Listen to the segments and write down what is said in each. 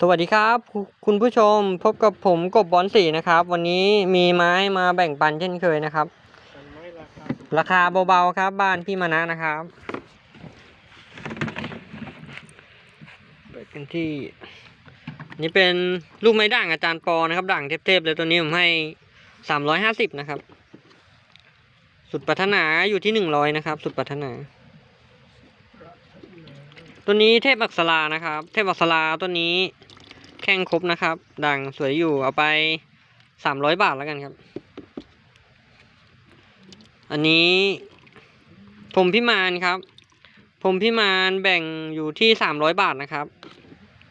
สวัสดีครับ คุณผู้ชมพบกับผมกบบอลสีนะครับ วันนี้มีไม้มาแบ่งปันเช่นเคยนะครับราคาราคาเบาๆครับ บ้านพี่มานะนะครับเปิดกันที่ นี่เป็นลูกไม้ด่างอาจารย์ปอนะครับ ด่างเทพๆเลยตัวนี้ผมให้สามร้อยห้าสิบนะครับ สุดปรารถนาอยู่ที่หนึ่งร้อยนะครับ สุดปรารถนาตัวนี้เทพอักษรานะครับ เทพอักษราตัวนี้ แข้งครบนะครับด่างสวยอยู่เอาไปสามร้อยบาทแล้วกันครับ อันนี้ผมพิมานครับผมพิมานแบ่งอยู่ที่สามร้อยบาทนะครับ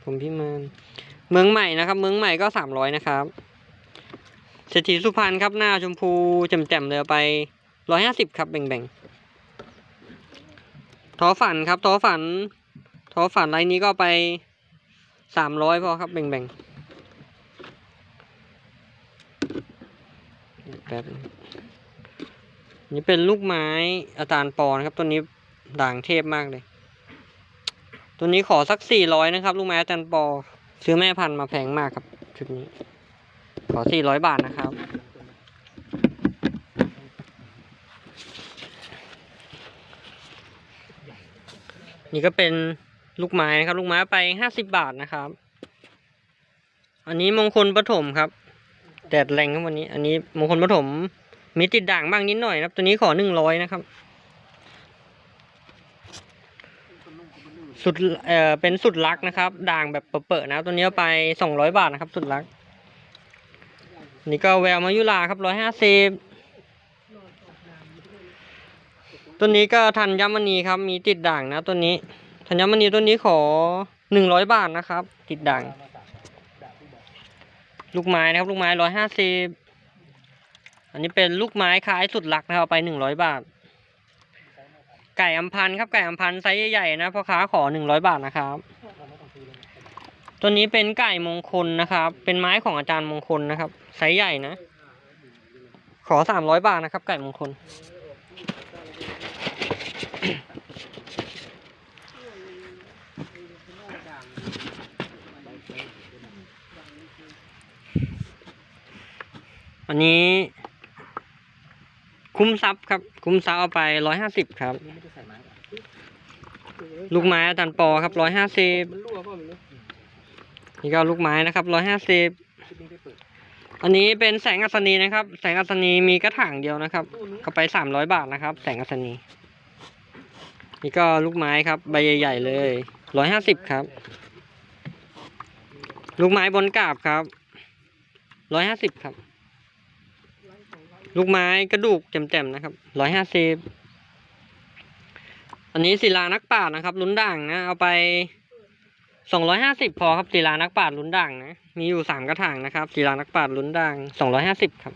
ผมพิมานเมืองใหม่นะครับ เมืองใหม่ก็สามร้อยนะครับเศรษฐีสุพรรณครับหน้าชมพูแจ่มๆเลยเอาไปร้อยห้าสิบครับแบ่งๆทอฝันครับทอฝันทอฝันไรนี้ก็ไป สามร้อยพอครับแบ่งๆแป๊บนี่เป็นลูกไม้อาจารย์ปอนะครับ ตัวนี้ด่างเทพมากเลย ตัวนี้ขอสักสี่ร้อยนะครับ ลูกไม้อาจารย์ปอ ซื้อแม่พันธุ์มาแพงมากครับชุดนี้ ขอสี่ร้อยบาทนะครับนี่ก็เป็น ลูกไม้นะครับ ลูกไม้ไปห้าสิบบาทนะครับ อันนี้มงคลปฐมครับแดดแรงครับวันนี้ อันนี้มงคลปฐมมีติดด่างบ้างนิดหน่อยครับ ตัวนี้ขอหนึ่งร้อยนะครับ สุดเอ่อเป็นสุดลักนะครับ ด่างแบบเปิดๆนะตัวนี้ไปสองร้อยบาทนะครับ สุดลัก นี่ก็แววมายุลาครับร้อยห้าสิบตัวนี้ก็ธัญมณีครับ มีติดด่างนะตัวนี้ ธัญมณีตัวนี้ขอหนึ่งร้อยบาทนะครับ ติดด่าง ลูกไม้นะครับ ลูกไม้ร้อยห้าสิบอันนี้เป็นลูกไม้คล้ายสุดลักนะครับไปหนึ่งร้อยบาท ไก่อัมพันธ์ครับไก่อัมพันธ์ไซส์ใหญ่ๆนะพ่อค้าขอหนึ่งร้อยบาทนะครับตัวนี้เป็นไก่มงคลนะครับ เป็นไม้ของอาจารย์มงคลนะครับไซส์ใหญ่นะ ขอสามร้อยบาทนะครับ ไก่มงคล อันนี้ คุ้มทรัพย์ครับ คุ้มทรัพย์เอาไปร้อยห้าสิบครับ ลูกไม้อาจารย์ปอครับร้อยห้าสิบนี่ก็ลูกไม้นะครับร้อยห้าสิบอันนี้เป็นแสงอัศนีนะครับ แสงอัศนีมีกระถางเดียวนะครับตู้นู้นก็ไปสามร้อยบาทนะครับ แสงอัศนี นี่ก็ลูกไม้ครับ ใบใหญ่ๆเลยร้อยห้าสิบครับ ลูกไม้บนกาบครับร้อยห้าสิบครับ ลูกไม้กระดูกแจ่มๆนะครับร้อยห้าสิบอันนี้ศิลานักปราชญ์นะครับลุ้นด่างนะเอาไปสองร้อยห้าสิบพอครับศิลานักปราชญ์ลุ้นด่างนะมีอยู่สามกระถางนะครับศิลานักปราชญ์ลุ้นด่างสองร้อยห้าสิบครับ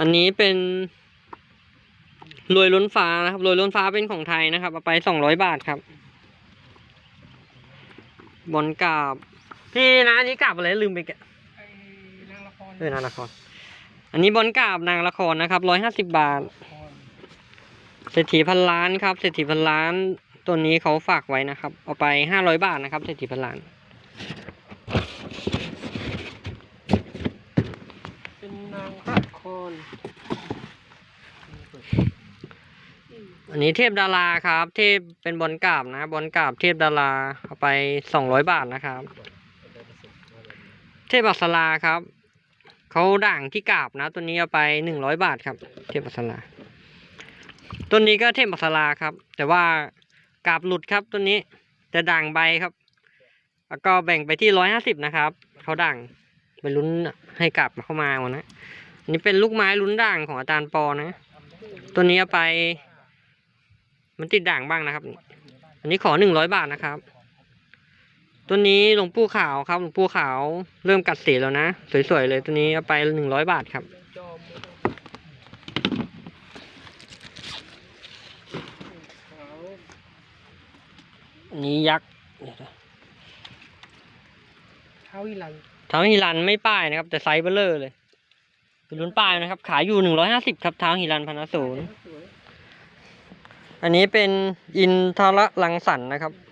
อันนี้เป็นรวยล้นฟ้านะครับรวยล้นฟ้าเป็นของไทยนะครับเอาไปสองร้อยบาทครับบนกาบนี่นะอันนี้กาบอะไรลืมไปแกะไอ้นางละครเออนางละคร อันนี้บอลกราบนางละครนะครับร้อยห้าสิบบาทละครเศรษฐีพันล้านครับ เศรษฐีพันล้าน ตัวนี้เขาฝากไว้นะครับ เอาไปห้าร้อยบาทนะครับ เศรษฐีพันล้าน เป็นนางละคร อันนี้เทพดาราครับ เทพเป็นบอลกราบนะ บอลกราบเทพดาราเอาไปสองร้อยบาทนะครับ เทพอักษราครับ เขาด่างที่กราบนะ ตัวนี้เอาไปหนึ่งร้อยบาทครับ เทพอักษราตัวนี้ก็เทพอักษราครับ แต่ว่ากราบหลุดครับตัวนี้แต่ด่างใบครับ แล้วก็แบ่งไปที่ร้อยห้าสิบนะครับเขาด่างไปลุ้นให้กลับเข้ามาวันนะนนี้เป็นลูกไม้ลุ้นด่างของอาจารย์ปอนะ ตัวนี้เอาไป มันติดด่างบ้างนะครับ อันนี้ขอหนึ่งร้อยบาทนะครับ ตัวนี้หลวงปู่ขาวครับหลวงปู่ขาวเริ่มกัดสีแล้วนะ สวยๆเลยตัวนี้เอาไปหนึ่งร้อยบาทครับจอมขาวอันนี้ยักษ์เดี๋ยวนะเท้าอีหลันเท้าฮิรันไม่ป้ายนะครับ แต่ไซส์เบลเลอร์เลยเป็นลุ้นป้ายนะครับ ขายอยู่หนึ่งร้อยห้าสิบครับเท้าฮิรันพันศูนย์สวยอันนี้เป็นอินทรลังสรรค์นะครับกำลังสน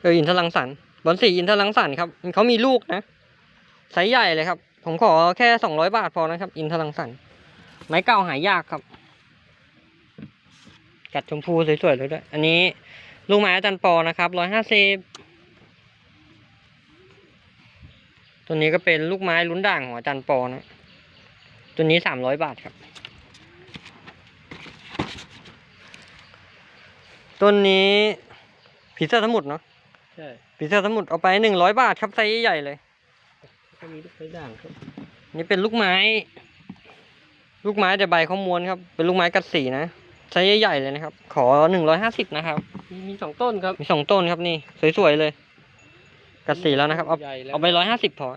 เอออินทรังสรรค์บอลสีอินทรังสรรค์ครับเขามีลูกนะไซส์ใหญ่เลยครับ ผมขอแค่สองร้อยบาทพอนะครับ อินทรังสรรค์ไม้เก่าหายากครับ กัดชมพูสวยๆเลยด้วย อันนี้ลูกไม้อาจารย์ปอนะครับร้อยห้าสิบตัวนี้ก็เป็นลูกไม้ลุ้นด่างของอาจารย์ปอนะ ตัวนี้สามร้อยบาทครับ ต้นนี้ผีเสื้อสมุทรเนาะ ใช่ผีเสื้อสมุทรเอาไปหนึ่งร้อยบาทครับไซส์ใหญ่ๆเลยก็มีลูกไม้ด่างครับ นี่เป็นลูกไม้ ลูกไม้แต่ใบเขาม้วนครับ เป็นลูกไม้กัดสีนะไซส์ใหญ่ๆเลยนะครับ ขอหนึ่งร้อยห้าสิบนะครับ มีมีสองต้นครับ มีสองต้นครับนี่สวยๆเลย กัดสีแล้วนะครับ เอาใหญ่แล้ว เอาไปร้อยห้าสิบพอ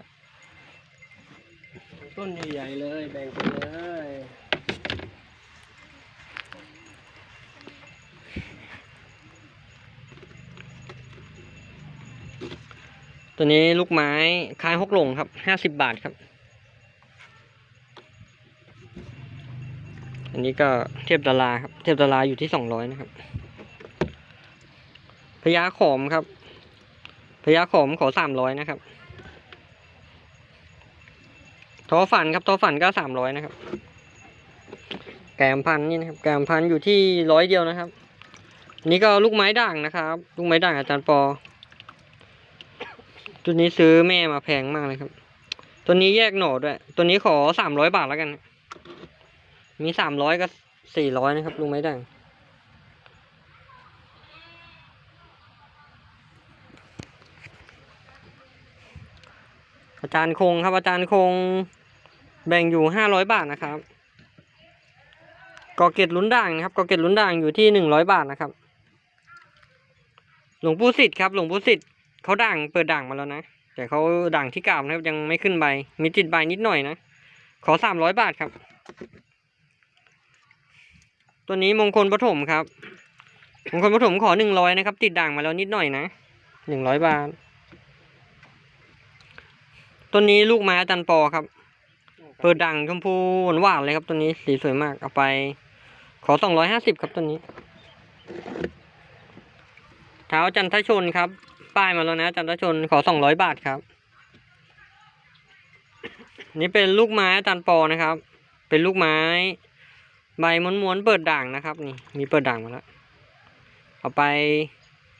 สองต้นใหญ่ๆเลย แบ่งไปเลย ตัวนี้ลูกไม้คล้ายฮกหลงครับห้าสิบบาทครับ อันนี้ก็เทียบดาราครับเทียบดาราอยู่ที่สองร้อยนะครับพญาขอมครับพญาขอมขอสามร้อยนะครับทอฝันครับทอฝันก็สามร้อยนะครับ แกมพันนี่นะครับ แกมพันอยู่ที่ร้อยเดียวนะครับนนี้ก็ลูกไม้ด่างนะครับ ลูกไม้ด่างอาจารย์ปอ ตัวนี้ซื้อแม่มาแพงมากเลยครับ ตัวนี้แยกหน่อด้วย ตัวนี้ขอสามร้อยบาทแล้วกัน มีสามร้อยกับสี่ร้อยนะครับลุงไม้ด่างอาจารย์คงครับอาจารย์คงแบ่งอยู่ห้าร้อยบาทนะครับกอเกตลุ้นด่างนะครับกอเกตลุ้นด่างอยู่ที่หนึ่งร้อยบาทนะครับ หลวงปู่สิทธิ์ครับ หลวงปู่สิทธิ์ เขาด่างเปิดด่างมาแล้วนะ แต่เขาด่างที่กาบนะครับยังไม่ขึ้นใบ มีติดใบนิดหน่อยนะ ขอสามร้อยบาทครับ ตัวนี้มงคลปฐมครับ มงคลปฐมขอหนึ่งร้อยนะครับ ติดด่างมาแล้วนิดหน่อยนะหนึ่งร้อยบาท ตัวนี้ลูกไม้อาจารย์ปอครับ เปิดด่างชมพูหวานเลยครับ ตัวนี้สีสวยมากเอาไป ขอสองร้อยห้าสิบครับตัวนี้เท้าจันทชนครับ ป้ายมาแล้วนะจันทชนขอสองร้อยบาทครับ นี่เป็นลูกไม้อาจารย์ปอนะครับ เป็นลูกไม้ ใบม้วนๆเปิดด่างนะครับ นี่มีเปิดด่างมาแล้วเอาไป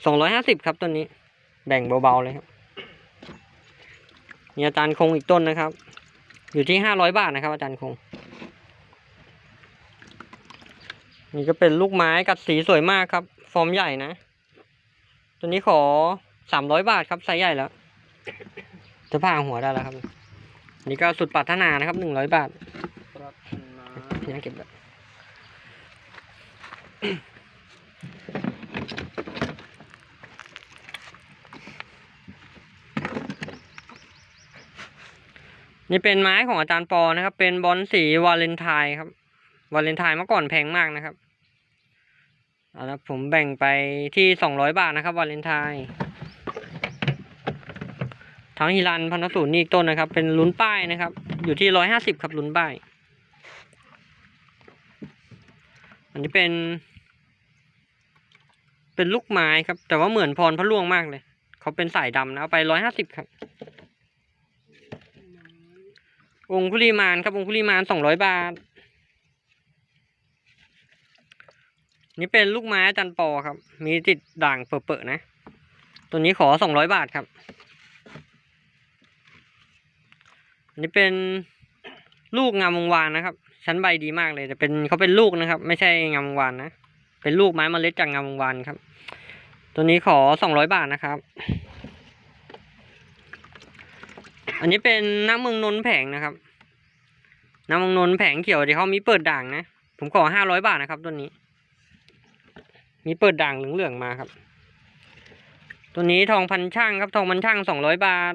สองร้อยห้าสิบครับต้นนี้ แบ่งเบาๆเลยครับนี่อาจารย์คงอีกต้นนะครับ อยู่ที่ห้าร้อยบาทนะครับอาจารย์คง นี่ก็เป็นลูกไม้กัดสีสวยมากครับ ฟอร์มใหญ่นะ ตัวนี้ขอ สามร้อยบาทครับไซส์ใหญ่แล้ว จะผ่าหัวได้แล้วครับ นี่ก็สุดปรารถนานะครับหนึ่งร้อยบาทปรัตนาเนี่ยเก็บแบบนี่เป็นไม้ของอาจารย์ปอนะครับ เป็นบอลสีวาเลนไทน์ครับ วาเลนไทน์เมื่อก่อนแพงมากนะครับเอาละผมแบ่งไปที่สองร้อยบาทนะครับวาเลนไทน์ ทั้งฮิรันพันธสูตรนี่อีกต้นนะครับ เป็นลุ้นป้ายนะครับ อยู่ที่ร้อยห้าสิบครับลุ้นป้าย อันนี้เป็น เป็นลูกไม้ครับ แต่ว่าเหมือนพรพระล่วงมากเลย เขาเป็นสายดำนะเอาไปร้อยห้าสิบครับ องคุลีมานครับองคุลีมานสองร้อยบาท นี่เป็นลูกไม้จันปอครับ มีติดด่างเปอะๆนะ ตัวนี้ขอสองร้อยบาทครับ อั นนี้เป็นลูกงามวงวานนะครับ ชั้นใบดีมากเลยแต่เป็นเขาเป็นลูกนะครับ ไม่ใช่งามวงวานนะ เป็นลูกไม้เมล็ดจากงามวงวานครับ ตัวนี้ขอสองร้อยบาทนะครับ อันนี้เป็นน้ำเมืองนนแผงนะครับ น้ำเมืองนนแผงเขียวที่เขามีเปิดด่างนะ ผมขอห้าร้อยบาทนะครับ ตัวนี้ มีเปิดด่างเหลืองๆมาครับ ตัวนี้ทองพันช่างครับ ทองพันช่างสองร้อยบาท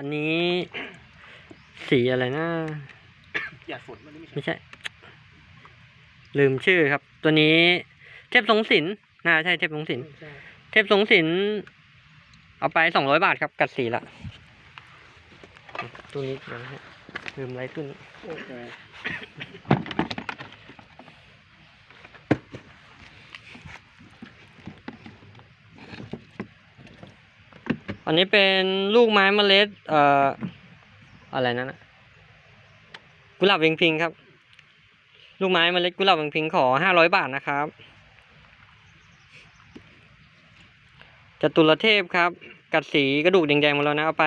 อันนี้ สีอะไรนะอย่าฝนมันไม่ใช่ไม่ใช่ ลืมชื่อครับ ตัวนี้เทพสงสินน่าใช่เทพสงสินใช่เทพสงสินเอาไปสองร้อยบาทครับ กัดสีละตัวนี้เดี๋ยวนะฮะลืมอะไรตัวนี้ อเคอันนี้เป็นลูกไม้เมล็ด เอ่อ อะไรนั่นนะกุหลาบเวงพิงครับ ลูกไม้เมล็ดกุหลาบเวงพิงขอห้าร้อยบาทนะครับจตุรเทพครับ กัดสีกระดูกแดงๆมาแล้วนะเอาไป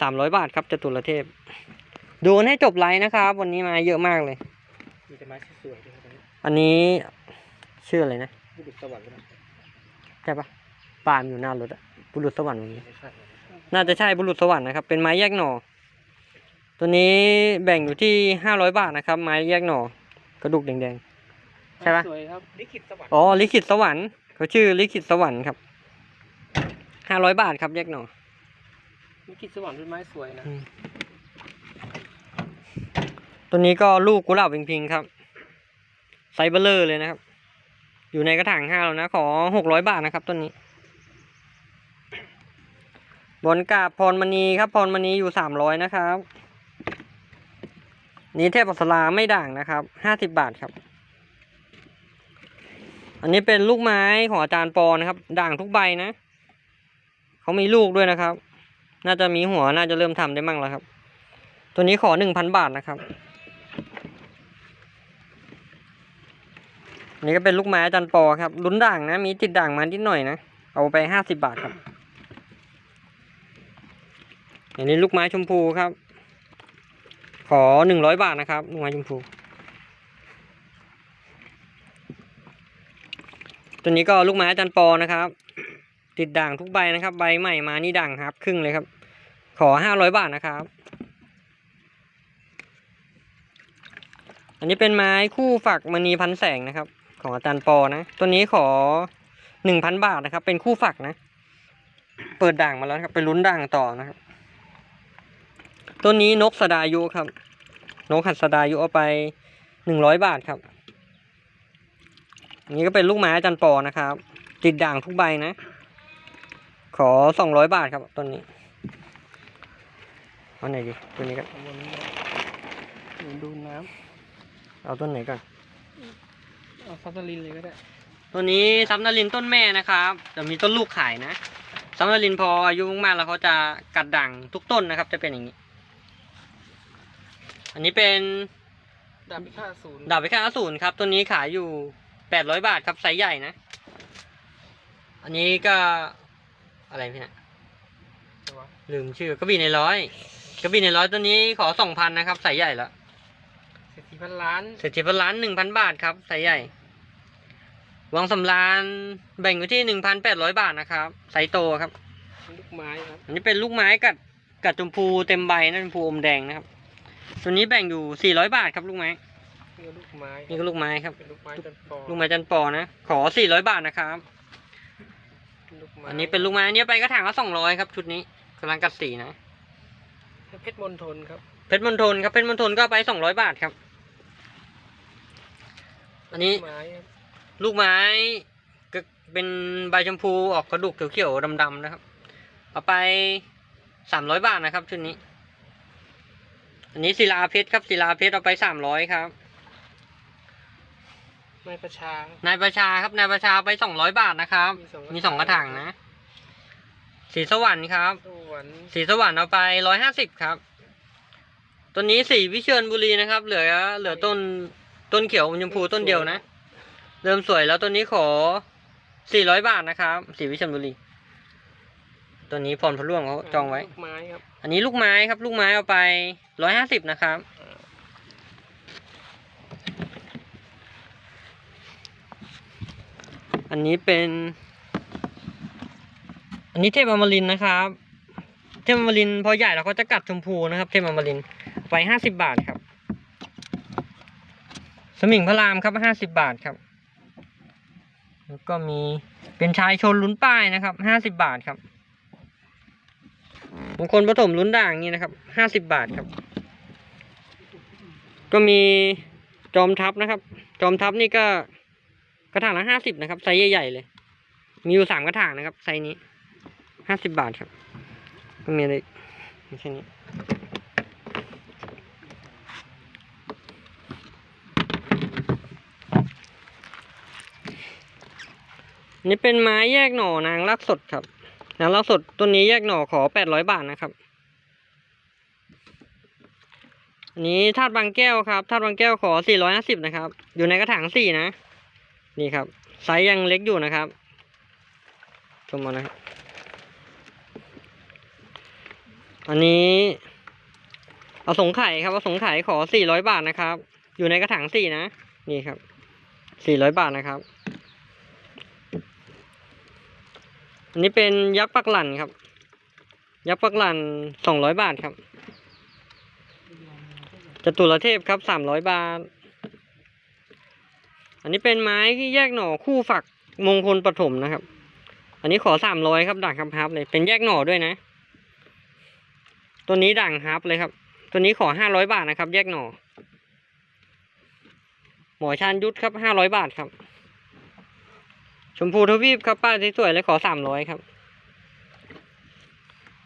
สามร้อยบาทครับจตุรเทพ ดูกันให้จบไลน์นะครับ วันนี้มาเยอะมากเลย มีแต่ไม้สวยๆด้วยครับอันนี้ชื่ออะไรนะบุรุษสวรรค์ก็ได้ใช่ปะปาล์มอยู่หน้ารถอะ บุรุษสวรรค์วันนี้ไม่ใช่น่าจะใช่บุรุษสวรรค์นะครับ เป็นไม้แยกหน่อ ตัวนี้แบ่งอยู่ที่ห้าร้อยบาทนะครับ ไม้แยกหน่อกระดูกแดงใช่ปะสวยครับลิขิตสวรรค์ๆอ๋อ ลิขิตสวรรค์เขาชื่อลิขิตสวรรค์ครับห้าร้อยบาทครับแยกหน่อลิขิตสวรรค์เป็นไม้สวยนะอืมตัวนี้ก็ลูกกุหลาบพิงๆครับไซส์เบลเลอร์เลยนะครับ อยู่ในกระถางห้าแล้วนะ ขอหกร้อยบาทนะครับต้นนี้ บนกาบพรมณีครับพรมณีอยู่สามร้อยนะครับ นี้เทพอัสลาไม่ด่างนะครับห้าสิบบาทครับ อันนี้เป็นลูกไม้ของอาจารย์ปอนะครับ ด่างทุกใบนะเขามีลูกด้วยนะครับ น่าจะมีหัวน่าจะเริ่มทำได้มั่งแล้วครับ ตัวนี้ขอหนึ่งพันบาทนะครับนนี้ก็เป็นลูกไม้อาจารย์ปอครับลุ้นด่างนะ มีติดด่างมานิดหน่อยนะ เอาไปห้าสิบบาทครับ อันนี้ลูกไม้ชมพูครับ ขอหนึ่งร้อยบาทนะครับลูกไม้ชมพู ตัวนี้ก็ลูกไม้อาจารย์ปอนะครับ ติดด่างทุกใบนะครับ ใบใหม่มานี่ด่างครับ ครึ่งเลยครับ ขอห้าร้อยบาทนะครับ อันนี้เป็นไม้คู่ฝักมณีพันแสงนะครับ ของอาจารย์ปอนะ ตัวนี้ขอหนึ่งพันบาทนะครับ เป็นคู่ฝักนะ เปิดด่างมาแล้วครับ ไปลุ้นด่างต่อนะครับ ตัวนี้นกสดายุครับ นกหัดสดายุเอาไปหนึ่งร้อยบาทครับอันนี้ก็เป็นลูกไม้อาจารย์ปอนะครับ ติดด่างทุกใบนะ ขอสองร้อยบาทครับต้นนี้เอาไหนดีตัวนี้ก็ข้างบนนี้นะเดี๋ยวดูน้เอาต้นไหนก่อนำเอาซับสลินเลยก็ได้ตัวนี้ซับนารินต้นแม่นะครับจะมีต้นลูกขายนะซับนารินพออายุมากๆแล้วเขาจะกัดด่างทุกต้นนะครับ จะเป็นอย่างนี้ อันนี้เป็นดาบพิฆาตศูนย์ดาบพิฆาตอสูรครับ ตัวนี้ขายอยู่แปดร้อยบาทครับไซส์ใหญ่นะ อันนี้ก็อะไรพี่นะตัวลืมชื่อกระบี่ในร้อยกระบี่ในร้อยตัวนี้ขอสองพันนะครับไซส์ใหญ่แล้วเศรษฐีพันล้านเศรษฐีพันล้านหนึ่งพันบาทครับไซส์ใหญ่วังสำรานแบ่งอยู่ที่หนึ่งพันแปดร้อยบาทนะครับไซส์โตครับเป็นลูกไม้ครับ อันนี้เป็นลูกไม้กัดกัดชมพูเต็มใบนะชมพูอมแดงนะครับ ตัวนี้แบ่งอยู่สี่ร้อยบาทครับลูกไม้ นี่ก็ลูกไม้นี่ก็ลูกไม้ครับ เป็นลูกไม้จนปอลูกไม้จันปอนะ ขอสี่ร้อยบาทนะครับเป็นลูกไม้อันนี้เป็นลูกไม้อันนี้ไปกระถางละสองร้อยครับชุดนี้กำลังกัดสีนะ เพชรมณฑลครับ เพชรมณฑลครับ เพชรมณฑลก็ไปสองร้อยบาทครับ อันนี้ลูกไม้ครับลูกไม้ก็เป็นใบชมพูออกกระดูกเขียวๆดำๆนะครับ เอาไปสามร้อยบาทนะครับชุดนี้ อันนี้ศิลาเพชรครับศิลาเพชรเอาไปสามร้อยครับไม้ประชาครับนายประชาครับนายประชาไปสองร้อยบาทนะครับ มีสองมีสองกระถางนะสีสวรรค์ครับ สวรรค์สีสวรรค์เอาไปร้อยห้าสิบครับตัวนี้สีวิเชียรบุรีนะครับ เหลือ เหลือต้นต้นเขียวอมชมพูต้นเดียวนะ เริ่มสวยแล้วตัวนี้ขอสี่ร้อยบาทนะครับ สีวิเชียรบุรี ตัวนี้พรพระร่วงเขาจองไว้ ลูกไม้ครับอันนี้ลูกไม้ครับ ลูกไม้เอาไปร้อยห้าสิบนะครับ อันนี้เป็น อันนี้เทพอมรินทร์นะครับ เทพอมรินทร์พอใหญ่แล้วเขาจะกัดชมพูนะครับ เทพอมรินทร์ไปห้าสิบบาทครับ สมิงพระรามครับห้าสิบบาทครับ แล้วก็มีเป็นชายชนลุ้นป้ายนะครับห้าสิบบาทครับ บางคนผสมลุ้นด่างนี่นะครับห้าสิบบาทครับ ก็มีจอมทัพนะครับ จอมทัพนี่ก็กระถางละห้าสิบนะครับไซส์ใหญ่ๆเลย มีอยู่สามกระถางนะครับไซส์นี้ห้าสิบบาทครับ ก็มีอะไรอีกมีแค่นี้นี่เป็นไม้แยกหน่อนางรักสดครับ น้ำเหล้าสดต้นนี้แยกหน่อขอแปดร้อยบาทนะครับ อันนี้ธาตุบางแก้วครับธาตุบางแก้วขอสี่ร้อยห้าสิบนะครับ อยู่ในกระถางสี่นะ นี่ครับไซส์ยังเล็กอยู่นะครับชมมานะครับ อันนี้เอาสงไข่ครับเอาสงไข่ขอสี่ร้อยบาทนะครับ อยู่ในกระถางสี่นะ นี่ครับสี่ร้อยบาทนะครับ อันนี้เป็นยักษ์ปักหลันครับ ยักษ์ปักหลันสองร้อยบาทครับจตุรเทพครับสามร้อยบาท อันนี้เป็นไม้ที่แยกหน่อคู่ฝักมงคลปฐมนะครับ อันนี้ขอสามร้อยครับด่างครับฮับเลยเป็นแยกหน่อด้วยนะ ตัวนี้ด่างฮับเลยครับ ตัวนี้ขอห้าร้อยบาทนะครับ แยกหน่อ หมอชานยุทธครับห้าร้อยบาทครับ ชมพูทวีปครับป้าสวยๆเลยขอสามร้อยครับ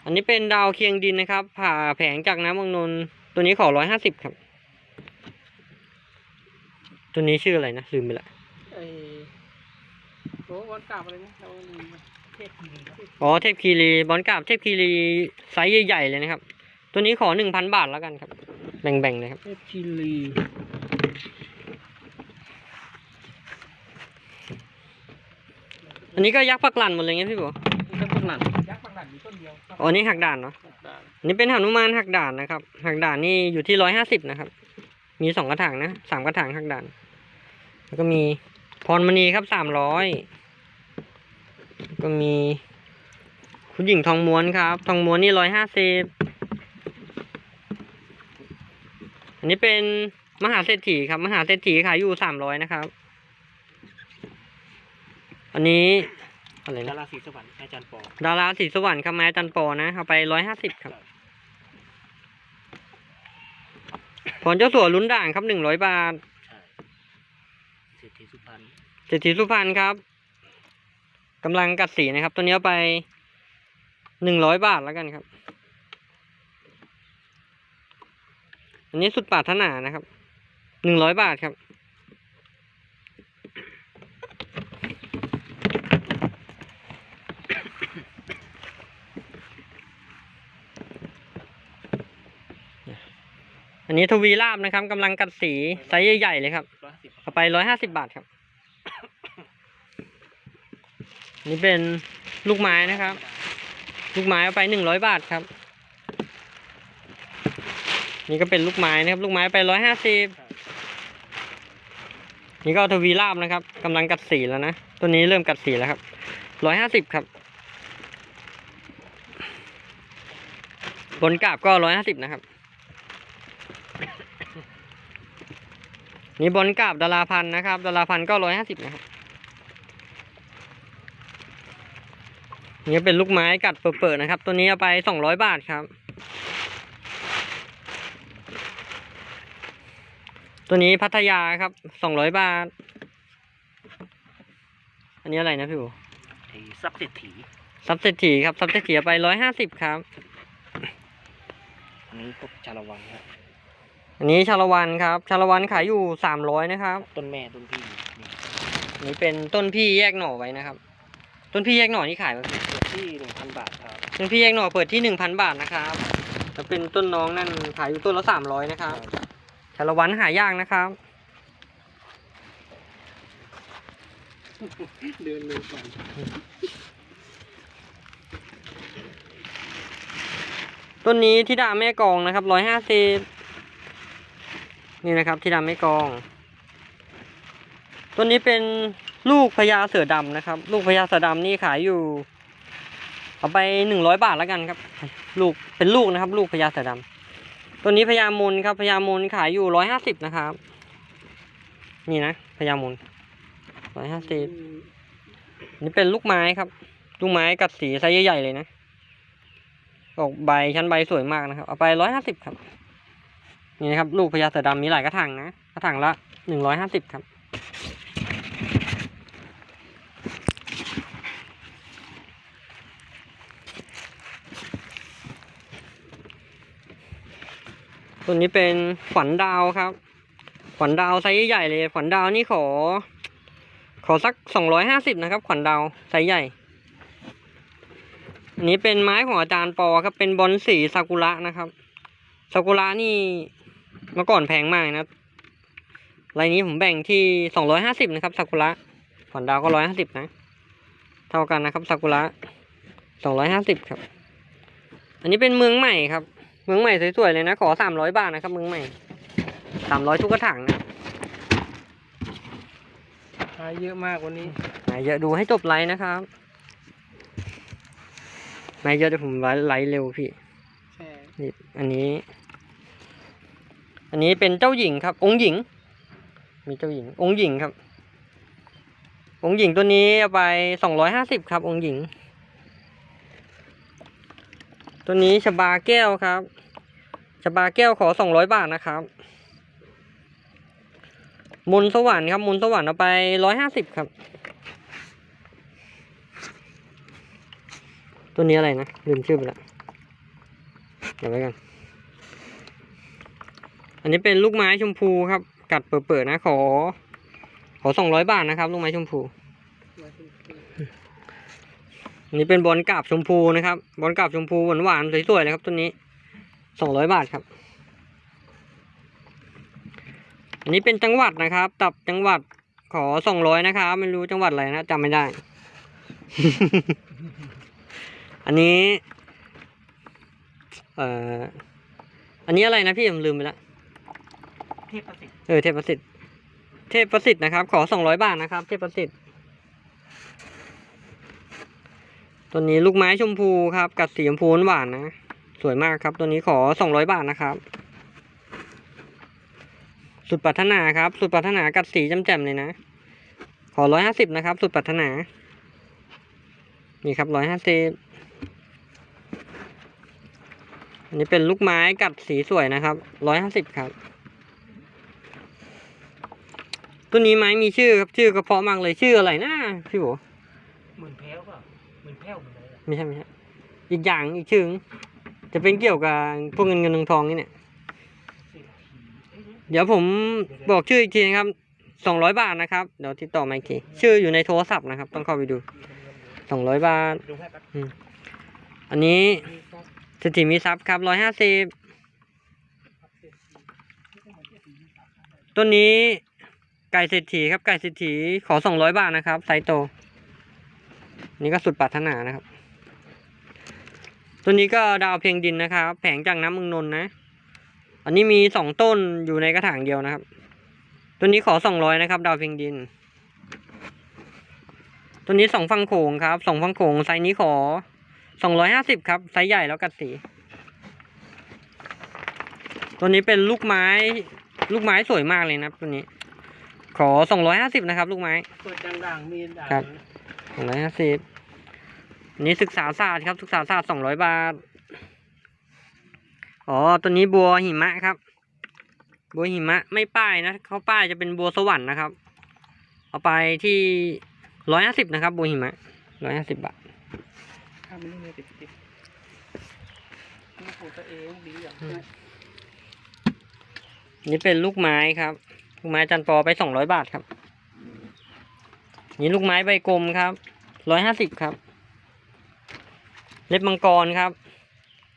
อันนี้เป็นดาวเคียงดินนะครับ ผ่าแผงจากน้ำมังนนท์ตัวนี้ขอร้อยห้าสิบครับ ตัวนี้ชื่ออะไรนะลืมไปละไอ้โอ้วันกลับอะไรนะเราลืมไปเทพทีครับอ๋อเทพคีรีบอลกราบเทพคีรีไซส์ใหญ่ๆเลยนะครับ ตัวนี้ขอหนึ่งพันบาทแล้วกันครับ แบ่งๆเลยครับ เทพทีรี อันนี้ก็ยักษ์ปักหลันหมดเลยไงพี่บัวนี่ก็ต้นหลันยักษ์บางหลันมีต้นเดียวอ๋อนี่หักด่านเนาะด่านอันนี้เป็นหนุมานหักด่านนะครับหักด่านนี่อยู่ที่ร้อยห้าสิบนะครับ มีสองกระถางนะสามกระถางหักด่าน แล้วก็มีพรมณีครับสามร้อยก็มีคุณหญิงทองม้วนครับ ทองม้วนนี่ร้อยห้าสิบอันนี้เป็นมหาเศรษฐีครับ มหาเศรษฐีขายอยู่สามร้อยนะครับ อันนี้อะไรดานะราศรีสวรรค์อาจารย์ปอดาราสีสวรรค์ครับไม้จันปอนะเอาไปร้อยห้าสิบครับผลเจ้าสัวลุ้นด่างครับหนึ่งร้อยบาทเศรษฐีสุพรรณเศรษฐีสุพรรณครับกำลังกัดสีนะครับ ตัวนี้เอาไปหนึ่งร้อยบาทแล้วกันครับ อันนี้สุดปรารถนานะครับหนึ่งร้อยบาทครับ อันนี้ทวีราบนะครับกำลังกัดสีไซส์ใหญ่ๆเลยครับร้อยสิบเอาไปร้อยห้าสิบบาทครับ นี่เป็นลูกไม้นะครับ ลูกไม้เอาไปหนึ่งร้อยบาทครับ นี่ก็เป็นลูกไม้นะครับ ลูกไม้ไปร้อยห้าสิบนี่ก็ทวีราบนะครับกำลังกัดสีแล้วนะตัวนี้เริ่มกัดสีแล้วครับร้อยห้าสิบครับ บนกาบก็ร้อยห้าสิบนะครับ นี่บอลกราบดาราพันธ์นะครับดาราพันธ์ก็ร้อยห้าสิบนะครับนี่เป็นลูกไม้กัดเปิดๆนะครับ ตัวนี้เอาไปสองร้อยบาทครับ ตัวนี้พัทยาครับสองร้อยบาท อันนี้อะไรนะพี่บูไอ้ทรัพย์เศรษฐีซับเศรษฐีครับซับเศรษฐีเอาไปร้อยห้าสิบครับ อันนี้พวกชาละวันครับ อันนี้ชาละวันครับ ชาละวันขายอยู่สามร้อยนะครับ ต้นแม่ต้นพี่นี่อันนี้เป็นต้นพี่แยกหน่อไว้นะครับ ต้นพี่แยกหน่อนี่ขายไหมที่หนึ่งพันบาทครับต้นพี่แยกหน่อเปิดที่หนึ่งพันบาทนะครับแล้วเป็นต้นน้องนั่นขายอยู่ต้นละสามร้อยนะครับชาละวันหายากนะครับ เดินเร็วก่อนต้นนี้ที่ดาแม่กองนะครับร้อยห้าสิบ นี่นะครับที่ดาแม่กองต้นนี้เป็นลูกพญาเสือดำนะครับ ลูกพญาเสือดำนี่ขายอยู่ เอาไปหนึ่งร้อยบาทแล้วกันครับ ลูกเป็นลูกนะครับ ลูกพญาเสือดำตัวนี้พญามนครับพญามนขายอยู่ร้อยห้าสิบนะครับ นี่นะพญามนร้อยห้าสิบนี่เป็นลูกไม้ครับ ลูกไม้กัดสีไซส์ใหญ่ๆเลยนะออกใบชั้นใบสวยมากนะครับ เอาไปร้อยห้าสิบครับ นี่นะครับลูกพญาเสือดำมีหลายกระถางนะกระถางละหนึ่งร้อยห้าสิบครับ ตัวนี้เป็นขวัญดาวครับ ขวัญดาวไซส์ใหญ่เลย ขวัญดาวนี่ขอ ขอสักสองร้อยห้าสิบนะครับ ขวัญดาวไซส์ใหญ่อันนี้เป็นไม้ของอาจารย์ปอครับเป็นบอลสีซากุระนะครับซากุระนี่ เมื่อก่อนแพงมากนะรายนี้ผมแบ่งที่สองร้อยห้าสิบนะครับซากุระผ่อนดาวก็ร้อยห้าสิบนะ เท่ากันนะครับซากุระสองร้อยห้าสิบครับ อันนี้เป็นเมืองใหม่ครับ เมืองใหม่สวยๆเลยนะ ขอสามร้อยบาทนะครับ เมืองใหม่สามร้อยทุกกระถางนะหาเยอะมากวันนี้มาเยอะดูให้จบไลฟ์นะครับมาเยอะเดี๋ยวผมไลฟ์ไลฟ์เร็วพี่ใช่นี่อันนี้ อันนี้เป็นเจ้าหญิงครับ องค์หญิง มีเจ้าหญิง องค์หญิงครับ องค์หญิงตัวนี้เอาไปสองร้อยห้าสิบครับ องค์หญิง ตัวนี้ชบาแก้วครับชบาแก้วขอสองร้อยบาทนะครับมุนสวรรค์ครับมุนสวรรค์เอาไปร้อยห้าสิบครับ ตัวนี้อะไรนะลืมชื่อไปละเดี๋ยวไว้กัน อันนี้เป็นลูกไม้ชมพูครับ กัดเปิดๆนะขอ ขอสองร้อยบาทนะครับ ลูกไม้ชมพู อันนี้เป็นบอลกาบชมพูนะครับ บอลกาบชมพูหวานๆสวยๆเลยครับตัวนี้สองร้อยบาทครับ อันนี้เป็นจังหวัดนะครับ ตับจังหวัดขอสองร้อยนะครับไม่รู้จังหวัดอะไรนะจำไม่ได้ อันนี้ เอ่อ อันนี้อะไรนะพี่ผมลืมไปและ เทพประสิทธิ์เออเทพประสิทธิ์เทพประสิทธิ์นะครับ ขอสองร้อยบาทนะครับ เทพประสิทธิ์ตัวนี้ลูกไม้ชมพูครับ กัดสีชมพูหวานนะ สวยมากครับตัวนี้ขอสองร้อยบาทนะครับ สุดปรารถนาครับ สุดปรารถนากัดสีแจ่มๆเลยนะ ขอร้อยห้าสิบนะครับ สุดปรารถนา นี่ครับร้อยห้าสิบอันนี้เป็นลูกไม้กัดสีสวยนะครับร้อยห้าสิบครับ ตัวนี้ไม้มีชื่อครับชื่อกระเพาะมากเลยชื่ออะไรนะพี่โบหมื่นแพ้วเปล่าหมื่นแพ้วเหมือนอะไรอะไม่ใช่ไม่ใช่อีกอย่างอีกชื่อนึงจะเป็นเกี่ยวกับพวกเงินเงินทองทองนี่เนี่ยเศรษฐีเอ้ยเดี๋ยวผมบอกชื่ออีกทีนะครับสองร้อยบาทนะครับ เดี๋ยวติดต่อมาอีกที ชื่ออยู่ในโทรศัพท์นะครับ ต้องเข้าไปดูสองร้อยบาท ดูให้แป๊บอันนี้มีก็สถิมีทรัพย์ครับร้อยห้าสิบครับเศรษฐีไม่ใช่เหมือนเศรษฐีมีสามพันเลยต้นนี้ ไก่เศรษฐีครับไก่เศรษฐีขอสองร้อยบาทนะครับไซส์โต นี่ก็สุดปรารถนานะครับ ตัวนี้ก็ดาวเพียงดินนะครับ แผงจากน้ำมึงนนนะ อันนี้มีสองต้นอยู่ในกระถางเดียวนะครับ ตัวนี้ขอสองร้อยนะครับ ดาวเพียงดิน ตัวนี้สองฟังโขงครับสองฟังโขงไซส์นี้ขอสองร้อยห้าสิบครับไซส์ใหญ่แล้วกัดสี ตัวนี้เป็นลูกไม้ ลูกไม้สวยมากเลยนะครับตัวนี้ ขอสองร้อยห้าสิบนะครับ ลูกไม้เปิดด่างๆมีด่างครับสองร้อยห้าสิบอันนี้ศึกษาศาสตร์ครับ ศึกษาศาสตร์สองร้อยบาท อ๋อ ตัวนี้บัวหิมะครับ บัวหิมะไม่ป้ายนะเขาป้ายจะเป็นบัวสวรรค์นะครับ เอาไปที่ร้อยห้าสิบนะครับ บัวหิมะร้อยห้าสิบบาทข้ามไม่ได้ติดติดนี่ของตัวเองดีอย่างอืมอันนี่เป็นลูกไม้ครับ ลูกไม้จันปอไปสองร้อยบาทครับ นี่ลูกไม้ใบกลมครับร้อยห้าสิบครับ เล็บมังกรครับ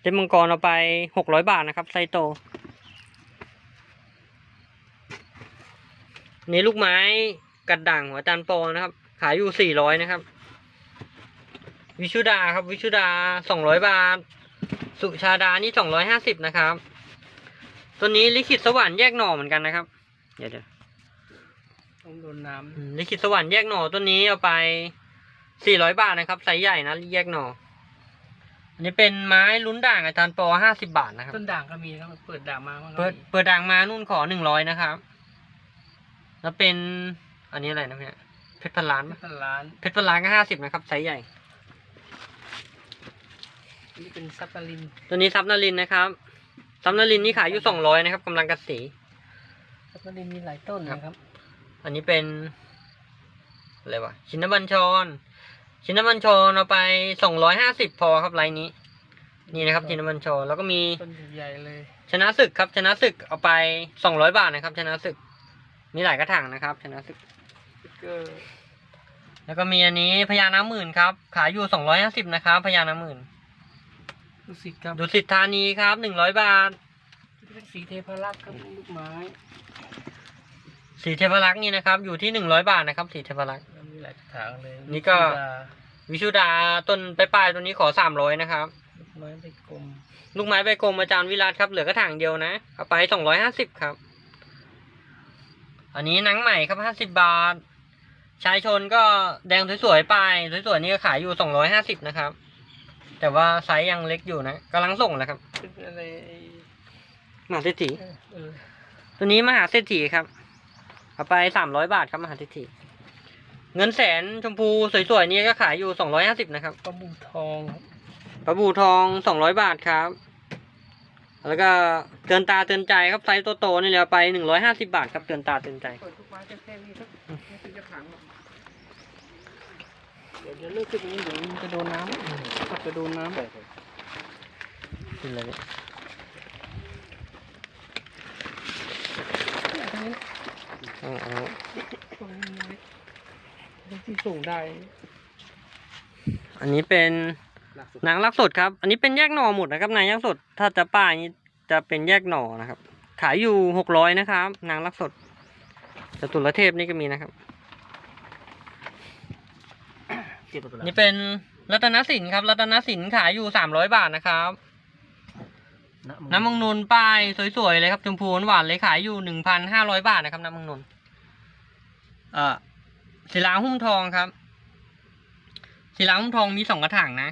เล็บมังกรเอาไปหกร้อยบาทนะครับไซโต นี่ลูกไม้กัดด่างหัวจันปอนะครับ ขายอยู่สี่ร้อยนะครับ วิชุดาครับ วิชุดาสองร้อยบาท สุชาดานี่สองร้อยห้าสิบนะครับ ตัวนี้ลิขิตสวรรค์แยกหน่อเหมือนกันนะครับ เดี๋ยวเดี๋ยวต้องโดนน้อืมลิขิตสวรรค์แยกหน่อตัวนี้เอาไปสี่ร้อยบาทนะครับไซส์ใหญ่นะแยกหน่ออันนี้เป็นไม้ลุ้นด่างอาจารย์ปอห้าสิบาทนะครับำต้นด่างก็มีนะครับเปิดด่างมาบ้างก็เปิดมีเปิดด่างมานู่นขอหนึ่งร้อยนะครับ แล้วเป็นอันนี้อะไรนะเนี่ยเพชรพันล้านปะพันล้านเพชรพันล้านก็ห้าสิบนะครับไซส์ใหญ่ นี่เป็นซัปปารินตัวนี้ซับนารินนะครับซับนารินนี่ขายอยู่สองร้อยนะครับกำลังกระสี ซัปปารินมีหลายต้นนะครับ อันนี้เป็นอะไรวะชินบัญชร ชินบัญชรเอาไปสองร้อยห้าสิบพอครับไลน์นี้ นี่นะครับ ชินบัญชรแล้วก็มีต้นใหญ่ๆเลย ชนะศึกครับ ชนะศึกเอาไปสองร้อยบาทนะครับ ชนะศึก มีหลายกระถางนะครับ ชนะศึกสติ๊กเกอร์แล้วก็มีอันนี้พญาน้ำหมื่นครับ ขายอยู่สองร้อยห้าสิบนะครับพญาน้ำหมื่นดูสิครับดุสิตธานีครับหนึ่งร้อยบาท จะเป็นสีเทพรักษ์ครับลูกไม้สีเทพรักษ์นี่นะครับอยู่ที่หนึ่งร้อยบาทนะครับสีเทพรักษ์แล้วมีหลายกระถางเลยนี่ก็วิชุดาต้นปลายๆตัวนี้ขอสามร้อยนะครับลูกไม้ใบกลมลูกไม้ใบกลมอาจารย์วิรัตครับเหลือกระถางเดียวนะเอาไปสองร้อยห้าสิบครับ อันนี้หนังใหม่ครับห้าสิบบาทชายชนก็แดงสวยๆไปสวยๆนี่ก็ขายอยู่สองร้อยห้าสิบนะครับ แต่ว่าไซส์ยังเล็กอยู่นะกำลังส่งนะครับเป็นอะไรไอ้ มหาเศรษฐีเออตัวนี้มหาเศรษฐีครับ เอาไปสามร้อยบาทครับมหาเศรษฐีเงินแสนชมพูสวยๆนี่ก็ขายอยู่สองร้อยห้าสิบนะครับปลาบูทองครับปลาบูทองสองร้อยบาทครับ แล้วก็เตือนตาเตือนใจครับไซส์โตๆนี่เหลือไปหนึ่งร้อยห้าสิบาทครับเตือนตาเตือนใจเปิดทุกไม้แค่นี้ครับไม่ถึงจะขังหรอกเดี๋ยวเดี๋ยวเลิกขึ้นตรงนี้เดี๋ยวมันจะโดนน้ำขับจะโดนน้ำขึ้นเลยเนี่ย ตรงนี้ เอาเอาตรงนี้ไว้ที่ส่งได้ อันนี้เป็นนางรักสดครับ อันนี้เป็นแยกหน่อหมดนะครับนางยักษ์สด ถ้าจะป้ายนี้จะเป็นแยกหน่อนะครับ ขายอยู่หกร้อยนะครับนางรักสดจตุรเทพนี่ก็มีนะครับ นี่เป็นรัตนสินครับ รัตนสินขายอยู่สามร้อยบาทนะครับน้ำมังนุนป้ายสวยๆเลยครับชมพูหวานเลยขายอยู่หนึ่งพันห้าร้อยบาทนะครับน้ำมังนุน ศิลาหุ้มทองครับ ศิลาหุ้มทองมีสองกระถางนะ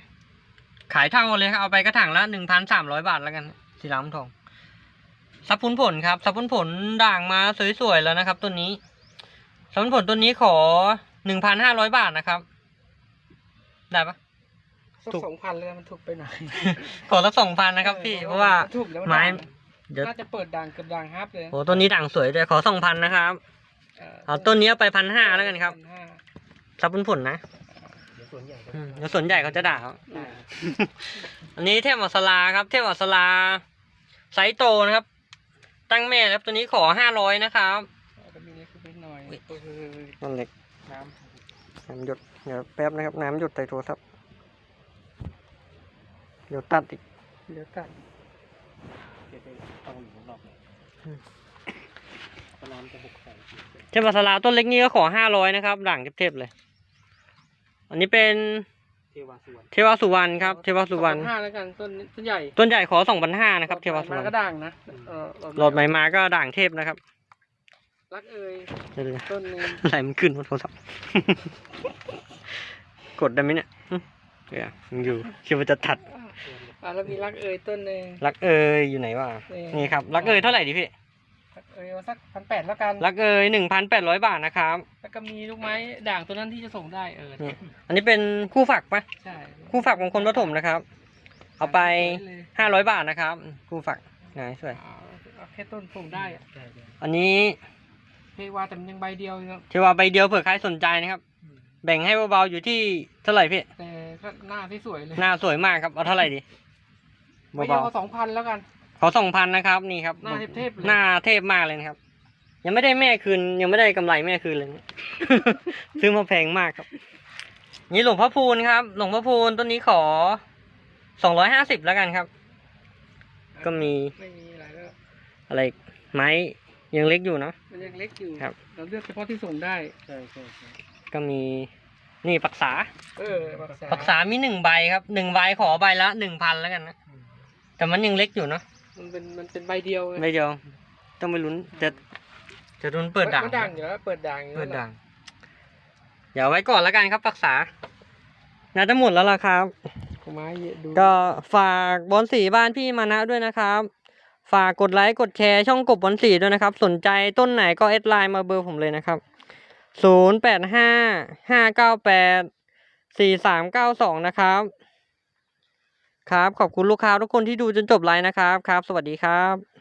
ขายเท่ากันเลยครับเอาไปกระถางละหนึ่งพันสามร้อยบาทแล้วกัน ศิลาหุ้มทองซับพุนผลครับซับพุนผลด่างมาสวยๆแล้วนะครับต้นนี้ซับพุนผลต้นนี้ขอหนึ่งพันห้าร้อยบาทนะครับ ได้ปะสักถูกสองพันเลยมันถูกไปหน่อยขอละสองพันนะครับพี่เพราะว่าถูกแล้วไม้ด่างเดี๋ยวน่าจะเปิดด่างเกับด่างฮับเลยโอ้ต้นนี้ด่างสวยเลยขอสองพันนะครับ เอาต้นนี้เอาไปพันห้าแล้วกันครับ1,500ซับผลผลนะเดี๋ยวส่วนใหญ่ก็อืมแล้วส่วนใหญ่เขาจะด่าครับอ่าอันนี้เทพอัสลาครับ เทพอัสลาไซส์โตนะครับ ตั้งแม่ครับตัวนี้ขอห้าร้อยนะครับก็มีเล็กนิดหน่อยอุ๊ยเออนั่นเล็กน้น้ำหยดเดี๋ยวแป๊บนะครับ น้ำหยดใส่โทรศัพท์เดี๋ยวตัดอีกำเดี๋ยวกันเดี๋ยวไปเอาอยู่ข้างนอกเลยอืมเอาน้ำจะหกใส่ เทพอัสลาต้นเล็กนี้ก็ขอห้าร้อยนะครับด่างเทพๆเลย อันนี้เป็นเทวาสวนเทวสุวรรณครับเทวสุวรรณห้าแล้วกันต้นนี้ต้นใหญ่ต้นใหญ่ขอสองพันห้านะครับเทวสุวรมารณก็ด่างนะเออโหลดใหม่มาก็ด่างเทพนะครับรักเอ่ยเดี๋ยวดูต้นหนึงอะไรมันขึ้นบนโทรศัพท์กดได้ไหมเนี่ยหึเดี๋ยวยังอยู่คิดว่าจะถัดอ่าแล้วมีรักเอ่ยต้นหนึ่งรักเอยอยู่ไหนวะนี่นี่ครับรักเอยเท่าไหร่ดิพี่รัก เอ่ยเอาสักพันแปดแล้วกัน รักเอยหนึ่งพันแปดร้อยบาทนะครับ แล้วก็มีลูกไม้ด่างตัวนั้นที่จะส่งได้เออนี่อันนี้เป็นคู่ฝักปะใช่คู่ฝักของคนปฐมนะครับ เอาไปสวยเลยห้าร้อยบาทนะครับ คู่ฝักไหนสวยเอาเอาแค่ต้นส่งได้อะอันนี้เทวาแต่มันยังใบเดียวเองครับเทว่าใบเดียวเผื่อใครสนใจนะครับ แบ่งให้เบาๆอยู่ที่เท่าไหร่พี่แต่ก็หน้าที่สวยเลยหน้าสวยมากครับเอาเท่าไหร่ดีไม่เบาเอาสองพันแล้วกัน ๆขอสองพันนะครับ นี่ครับหน้าเทพๆเลยหน้าเทพมากเลยนะครับ ยังไม่ได้แม่คืน ยังไม่ได้กำไรแม่คืนเลยนะซื้อมาแพงมากครับ นี่หลวงพ่อพูนครับ หลวงพ่อพูนต้นนี้ขอสองร้อยห้าสิบแล้วกันครับ ก็มีไม่มีอะไรแล้วอะไรไม้ยังเล็กอยู่เนาะมันยังเล็กอยู่ครับ เราเลือกเฉพาะที่ส่งได้ใช่ใช่ใช่ก็มีนี่ปักษา เออปักษาปักษามีหนึ่งใบครับหนึ่งใบขอใบละหนึ่งพันแล้วกันนะแต่มันยังเล็กอยู่เนาะ มันเป็นมันเป็นใบเดียวไงไม่เดียวต้องไปลุ้นจะจะลุ้นเปิดด่าง มันด่างอยู่แล้วเปิดด่างอยู่เปิดแล้วด่างเดี๋ยวไว้ก่อนแล้วกันครับปักษาน่าจะหมดแล้วล่ะครับ ไม้เยอะดูก็ฝากบอลสีบ้านพี่มานะด้วยนะครับ ฝากกดไลค์กดแชร์ช่องกบบอลสีด้วยนะครับ สนใจต้นไหนก็แอดไลน์มาเบอร์ผมเลยนะครับศูนย์แปดห้าห้าเก้าแปดสี่สามเก้าสองนะครับ ครับ ขอบคุณลูกค้าทุกคนที่ดูจนจบไลน์นะครับ ครับ สวัสดีครับ